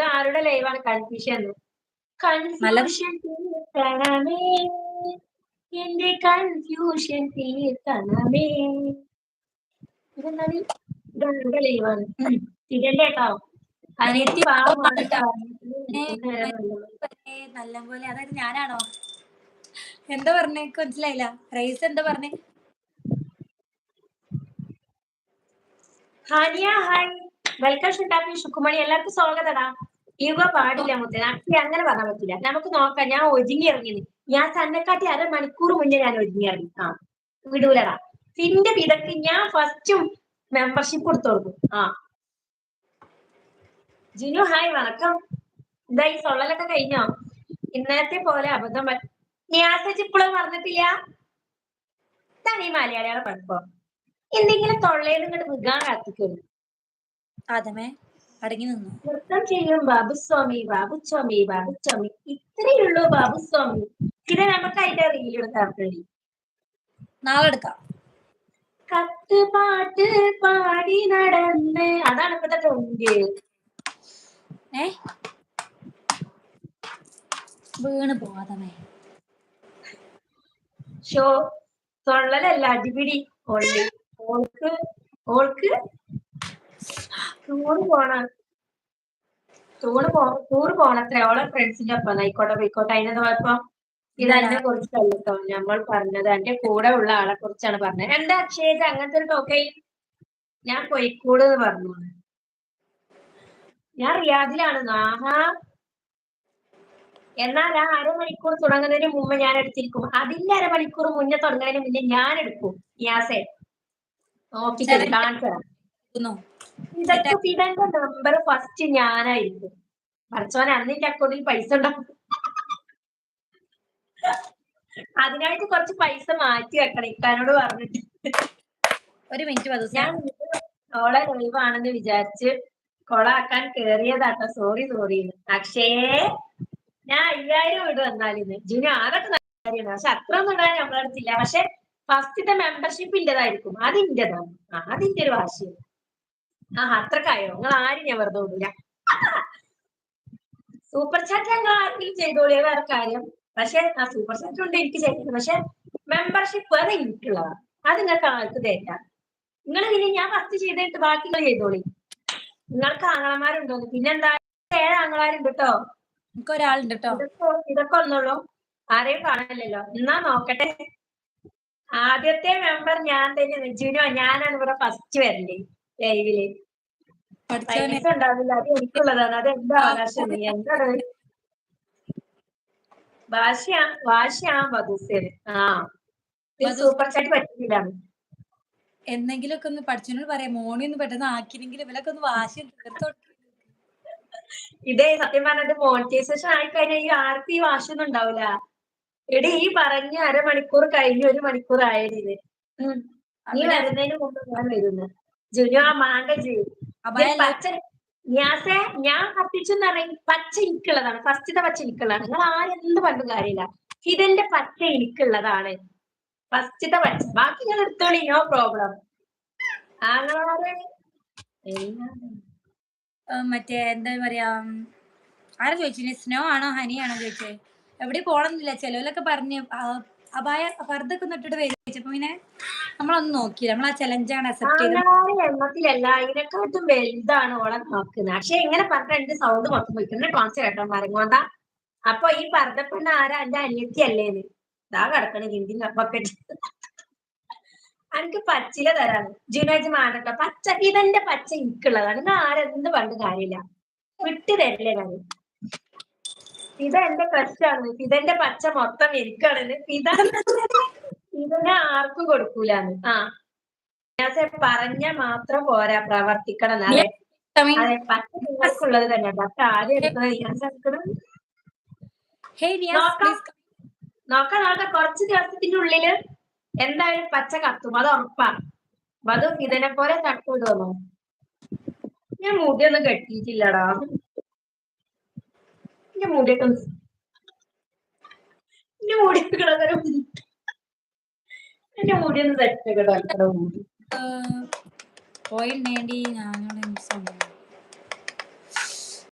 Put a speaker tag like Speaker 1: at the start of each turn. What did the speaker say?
Speaker 1: ഇത് ആരുടെ ലൈവാണ് confusion confusion തീർക്കണമേ. എന്റെ കൺഫ്യൂഷൻ തീർക്കണമേ. ഇതെന്താണ്? ഇത് ആരുടെ ലൈവാണ് അനിയത്തി ട്ടോ.
Speaker 2: നല്ലപോലെ അതായത് ഞാനാണോ? എന്താ പറഞ്ഞേ? മനസ്സിലായില്ല. റൈസ് എന്താ പറഞ്ഞേ?
Speaker 1: ഹാനിയ ഹായ് വെൽക്കം ഷുട്ടാപ്പി ഷുക്കുമണി എല്ലാവർക്കും സ്വാഗതടാ യുവ പാടില്ല മുത്തേ. അക്ഷി അങ്ങനെ പറയാൻ പറ്റില്ല നമുക്ക് നോക്കാം. ഞാൻ ഒരുങ്ങി ഇറങ്ങിയത് ഞാൻ തന്നെക്കാട്ടി അര മണിക്കൂർ മുന്നേ ഞാൻ ഒരുങ്ങി ഇറങ്ങി. ആ വിടൂലടാ. പിന്നെ വിധക്ക് ഞാൻ ഫസ്റ്റും മെമ്പർഷിപ്പ് കൊടുത്തോളൂ ആ. ജിനു ഹായ് വണക്കം. ഇതാ ഈ സൊള്ളലൊക്കെ കഴിഞ്ഞോ? ഇന്നത്തെ പോലെ അബദ്ധം നിയാസച്ച് ഇപ്പോഴും പറഞ്ഞിട്ടില്ല ഇതാണ് ഈ കുഴപ്പം എന്തെങ്കിലും തൊള്ളയിൽ ഇങ്ങോട്ട് വിൽക്കാൻ കാത്തിക്കുന്നു
Speaker 2: ആദമേ അടങ്ങി നിന്നു.
Speaker 1: നൃത്തം ചെയ്യും ബാബുസ്വാമി ബാബുസ്വാമി ബാബുസ്വാമി ഇത്രയുള്ളൂ ബാബുസ്വാമി പിന്നെ നമുക്ക് അതിന്റെ റീൽ എടുക്കാൻ വേണ്ടി
Speaker 2: നാളെ എടുക്കാം.
Speaker 1: കത്ത് പാട്ട് പാടി നടന്ന്. അതാണ് ഇപ്പത്തെ ട്രെൻഡ്
Speaker 2: ഏ? വീണ് പോവാതമേ
Speaker 1: ഷോ തൊള്ളലല്ല അടിപിടി. ഓൾക്ക് ഓൾക്ക് ടൂറ് പോണ ടൂറ് പോ ടൂറ് പോണത്രേ. ഓളെ ഫ്രണ്ട്സിന്റെ ഒപ്പം ആയിക്കോട്ടെ പോയിക്കോട്ടെ. അതിനെന്താ കുഴപ്പം ഇത് അതിനെ കുറിച്ചല്ല കേട്ടോ നമ്മൾ പറഞ്ഞത്. എന്റെ കൂടെ ഉള്ള ആളെ കുറിച്ചാണ് പറഞ്ഞത്. എന്താ അക്ഷയത് അങ്ങനത്തെ ഒരു ടോക്കൈ ഞാൻ കോഴിക്കോട് എന്ന് പറഞ്ഞു. ഞാൻ റിയാദിലാണ്. ആഹാ. എന്നാൽ ആ അരമണിക്കൂർ തുടങ്ങുന്നതിന് മുമ്പ് ഞാൻ എടുത്തിരിക്കും. അതിന്റെ അരമണിക്കൂർ മുന്നേ തുടങ്ങുന്നതിന് മുന്നേ ഞാൻ എടുക്കും. യാസെ. നോക്കിക്കോ കാണിച്ചു തരാം. ഇതൊക്കെ നമ്പർ ഫസ്റ്റ് ഞാനായിരിക്കും. പഠിച്ചോനെ അന്ന് എന്റെ അക്കൗണ്ടിൽ പൈസ ഉണ്ടാവും. അതിനായിട്ട് കുറച്ച് പൈസ മാറ്റി വെക്കണം ഇക്കാനോട് പറഞ്ഞിട്ട്.
Speaker 2: ഒരു മിനിറ്റ്
Speaker 1: ഞാൻ ഓളെ ലൈവാണെന്ന് വിചാരിച്ച് കൊളാക്കാൻ കേറിയതാട്ടോ. സോറി സോറി അക്ഷയേ ഞാൻ അയ്യായിരം വീട് എന്നാലിന്ന് ജുനു അതൊക്കെ കാര്യമാണ്. പക്ഷെ അത്ര ഒന്നും ഇടാൻ നമ്മളടുത്തില്ല പക്ഷെ ഫസ്റ്റത്തെ മെമ്പർഷിപ്പ് ഇന്റെതായിരിക്കും അതിന്റെതാണ്. അതിന്റെ ഒരു വാശിയാണ്. ആ അത്രക്കായോ നിങ്ങൾ ആരും ഞാൻ വെറുതെ വിടില്ല സൂപ്പർ ചാറ്റ് ഞങ്ങൾ ആർക്കും ചെയ്തോളിയ വേറെ കാര്യം? പക്ഷെ ആ സൂപ്പർ ചാറ്റ് ഉണ്ട് എനിക്ക് ചെയ്യുന്നത് പക്ഷെ മെമ്പർഷിപ്പ് അത് എനിക്കുള്ളതാണ് അത് നിങ്ങൾക്ക് ആൾക്ക് തേറ്റ? നിങ്ങൾ ഇനി ഞാൻ ഫസ്റ്റ് ചെയ്തിട്ട് ബാക്കി നിങ്ങൾ ചെയ്തോളി. നിങ്ങൾക്ക് ആങ്ങളമാരുണ്ടോ? പിന്നെന്താ? ഏഴ് ആങ്ങളമാരുണ്ട് കേട്ടോ
Speaker 2: എനിക്ക് ഒരാളുണ്ട് കേട്ടോ
Speaker 1: ഇതൊക്കെ ഒന്നുള്ളൂ. ആരെയും കാണില്ലല്ലോ എന്നാ നോക്കട്ടെ. ആദ്യത്തെ മെമ്പർ ഞാൻ തന്നെ ജിനോ ഞാനാണ് ഇവിടെ ഫസ്റ്റ് വരണ്ടേ
Speaker 2: ലൈവിൽ.
Speaker 1: പൈസ ഉണ്ടാവില്ല അത് എനിക്കുള്ളതാണ്. അത് എന്റെ അവകാശം നീ എന്താണ്? വാശിയാ വാശിയാ ബദൂസേന് ആ. സൂപ്പർ ചാറ്റ് പറ്റില്ല
Speaker 2: എന്തെങ്കിലും ഒക്കെ ഒന്ന് പഠിച്ചോനോട് പറയാം. മോണി ഒന്ന് പെട്ടെന്ന് ആക്കിയില്ലെങ്കിൽ ഇവരൊക്കെ ഒന്ന് വാശി തീർത്തോ
Speaker 1: ഇതേ സത്യം പറഞ്ഞത് മോണിറ്റൈസേഷൻ ആയിക്കഴിഞ്ഞാൽ ഈ ആർക്കും ഈ വാശിയൊന്നും ഉണ്ടാവില്ല എടി ഈ പറഞ്ഞ അരമണിക്കൂർ കഴിഞ്ഞ് ഒരു മണിക്കൂർ ആയതിന് ഉം. നീ വരുന്നതിന് മുമ്പ് ഞാൻ വരുന്നു. ജുനു ആ മാണ്ട പച്ച ഞാസെ ഞാൻ കത്തിച്ചെന്ന് പറഞ്ഞ പച്ച എനിക്കുള്ളതാണ്. ഫസ്റ്റത്തെ പച്ച എനിക്കുള്ളതാണ്. നിങ്ങൾ ആരെന്ത് പണ്ടും കാര്യമില്ല. ഇതിന്റെ പച്ച എനിക്കുള്ളതാണ്. ഫസ്റ്റത്തെ പച്ച. ബാക്കി ഞാൻ എടുത്തോളി നോ പ്രോബ്ലം. ആങ്ങളാരെ.
Speaker 2: മറ്റേ എന്താ പറയാ ആരാ ചോദിച്ചിന് സ്നോ ആണോ ഹനി ആണോ ചോദിച്ചേ? എവിടെ പോണെന്നില്ല. ചിലവരൊക്കെ പറഞ്ഞ് ആ, അപായ പർദ്ദൊക്കെ ഒന്ന് ഇട്ടിട്ട് വരും പിന്നെ നമ്മളൊന്നും നോക്കിയില്ല. നമ്മൾ ആ ചലഞ്ചാണ് അക്സെപ്റ്റ്
Speaker 1: ചെയ്തത്. എണ്ണത്തിലല്ല അതിനെക്കാട്ടും വലുതാണ് ഓളെ നോക്കുന്നത്. പക്ഷെ ഇങ്ങനെ പറഞ്ഞിട്ട് എന്റെ സൗണ്ട് മൊത്തം പോയിക്കുന്ന ടോൺസ് കേട്ടോ മരങ്ങോണ്ട അപ്പൊ ഈ പർദ്ദപ്പെണ്ണ ആരാ? എന്റെ അനിയത്തി അല്ലേന്ന് ഇതാ. കിടക്കണ ഹിന്ദി ബക്കറ്റ് എനിക്ക് പച്ചില തരാണ് ജുനാജ് മാറട്ടോ പച്ച ഇതെന്റെ പച്ച എനിക്കുള്ളതാണ് ആരെന്ത് പണ്ട് കാര്യമില്ല. വിട്ടു തരില്ലേ കാര്യം? ഇത് എന്റെ ക്രഷാണ് ഇതെന്റെ പച്ച മൊത്തം എനിക്കാണ് ഫിത ഇതിനെ ആർക്കും കൊടുക്കൂലെന്ന്. ആ. പറഞ്ഞ മാത്രം പോരാ പ്രവർത്തിക്കണം. അതെ. പച്ച നിങ്ങൾക്കുള്ളത് തന്നെ. പച്ച ആദ്യം എടുക്കുന്നത് ഞാൻ എടുക്കണം നോക്കാം. നോക്കാം കുറച്ച് ദിവസത്തിന്റെ ഉള്ളിൽ എന്തായാലും പച്ച കത്തും. അത് ഉറപ്പാണ്. അതും അത് ഇതിനെ പോലെ തട്ടുവിടുമോ ഞാൻ മുടിയൊന്നും കെട്ടിയിട്ടില്ലടാ. എന്റെ മുടിയൊക്കെ എന്റെ മുടി. കിടന്നൊരു എന്റെ മുടിയൊന്ന് തെറ്റ കിടക്കണ മുടി
Speaker 2: ഞാനോട് സംഭവം